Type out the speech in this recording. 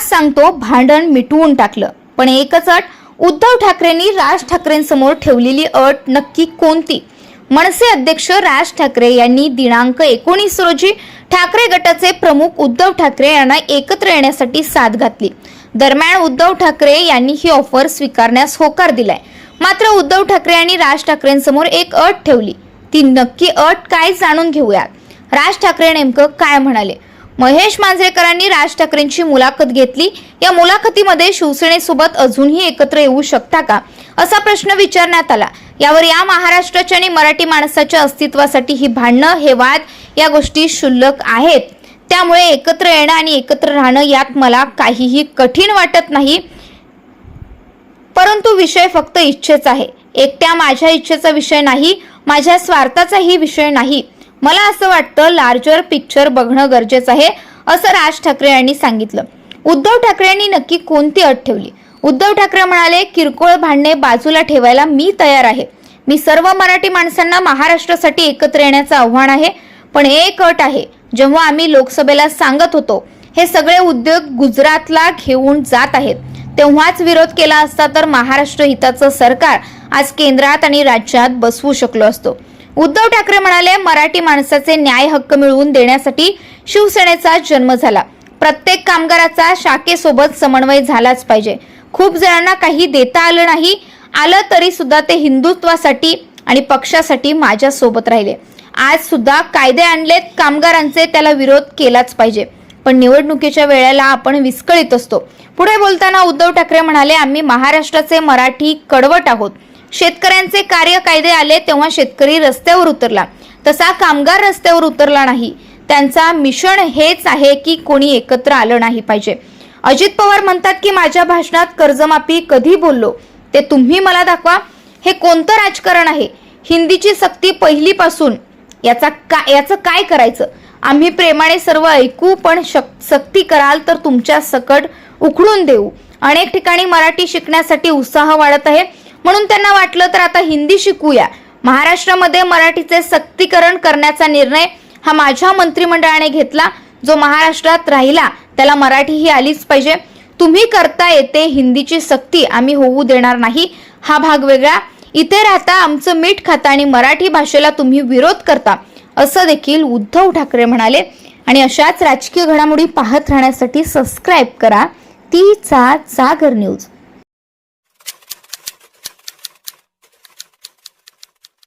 सांगतो भांडण मिटवून टाकलं. पण एकच अट उद्धव ठाकरेंनी राज ठाकरेंसमोर ठेवलेली अट नक्की कोणती? मनसे अध्यक्ष राज ठाकरे यांनी दिनांक एकोणीस रोजी ठाकरे गटाचे प्रमुख उद्धव ठाकरे यांना एकत्र येण्यासाठी साथ घातली. दरम्यान उद्धव ठाकरे यांनी ही ऑफर स्वीकारण्यास होकार दिलाय. मात्र उद्धव ठाकरे यांनी राज ठाकरेंसमोर एक अट ठेवली. ती नक्की अट काय जाणून घेऊयात? राज ठाकरे नेमकं काय म्हणाले? महेश मांजरेकरांनी राज ठाकरेंची मुलाखत घेतली. या मुलाखतीमध्ये शिवसेनेसोबत अजूनही एकत्र येऊ शकता का? असा प्रश्न विचारण्यात आला. यावर या महाराष्ट्राच्या आणि मराठी माणसाच्या अस्तित्वासाठी ही भांडणं हे वाद या गोष्टी क्षुल्लक आहेत. त्यामुळे एकत्र येणं आणि एकत्र राहणं यात मला काहीही कठीण वाटत नाही. परंतु विषय फक्त इच्छेच आहे. एकट्या माझ्या इच्छेचा विषय नाही माझ्या स्वार्थाचाही विषय नाही. मला असं वाटतं लार्जर पिक्चर बघणं गरजेचं आहे असं राज ठाकरे यांनी सांगितलं. उद्धव ठाकरे यांनी नक्की कोणती अट ठेवली? उद्धव ठाकरे म्हणाले किरकोळ भांडणे बाजूला ठेवायला मी तयार आहे. मी सर्व मराठी माणसांना महाराष्ट्रासाठी एकत्र येण्याचं आव्हान आहे पण एक अट आहे. जेव्हा आम्ही लोकसभेला सांगत होतो हे सगळे उद्योग गुजरातला घेऊन जात आहेत. तेव्हाच विरोध केला असता तर महाराष्ट्र हिताचं सरकार आज केंद्रात आणि राज्यात बसवू शकलो असतो. उद्धव ठाकरे म्हणाले मराठी माणसाचे न्याय हक्क मिळवून देण्यासाठी शिवसेनेचा जन्म झाला. प्रत्येक कामगाराचा शाखेसोबत समन्वय झालाच पाहिजे. खूप जणांना काही देता आलं नाही आलं तरी सुद्धा ते हिंदुत्वासाठी आणि पक्षासाठी माझ्या सोबत राहिले. आज सुद्धा कायदे आणलेत कामगारांचे त्याला विरोध केलाच पाहिजे. पण निवडणुकीच्या वेळेला आपण विस्कळीत असतो. पुढे बोलताना उद्धव ठाकरे म्हणाले आम्ही महाराष्ट्राचे मराठी कडवट आहोत. शेतकऱ्यांचे कार्य कायदे आले तेव्हा शेतकरी रस्त्यावर उतरला. तसा कामगार रस्त्यावर उतरला नाही. त्यांचा मिशन हेच आहे की कोणी एकत्र आलं नाही पाहिजे. अजित पवार म्हणतात की माझ्या भाषणात कर्जमाफी कधी बोललो? ते तुम्ही मला दाखवा. हे कोणतं राजकारण आहे? हिंदीची सक्ती पहिलीपासून. याचा का याचं काय करायचं? आम्ही प्रेमाने सर्व ऐकू पण शक सक्ती कराल तर तुमच्या सकट उखडून देऊ. अनेक ठिकाणी मराठी शिकण्यासाठी उत्साह वाढत आहे. म्हणून त्यांना वाटलं तर आता हिंदी शिकूया. महाराष्ट्रामध्ये मराठीचे सक्तीकरण करण्याचा निर्णय हा माझ्या मंत्रिमंडळाने घेतला. जो महाराष्ट्रात राहिला त्याला मराठी ही आलीच पाहिजे. तुम्ही करता येते हिंदीची सक्ती आम्ही होऊ देणार नाही. हा भाग वेगळा. इथे राहता आमचं मीठ खाता आणि मराठी भाषेला तुम्ही विरोध करता असं देखील उद्धव ठाकरे म्हणाले. आणि अशाच राजकीय घडामोडी पाहत राहण्यासाठी सबस्क्राईब करा. तीचा जागर न्यूज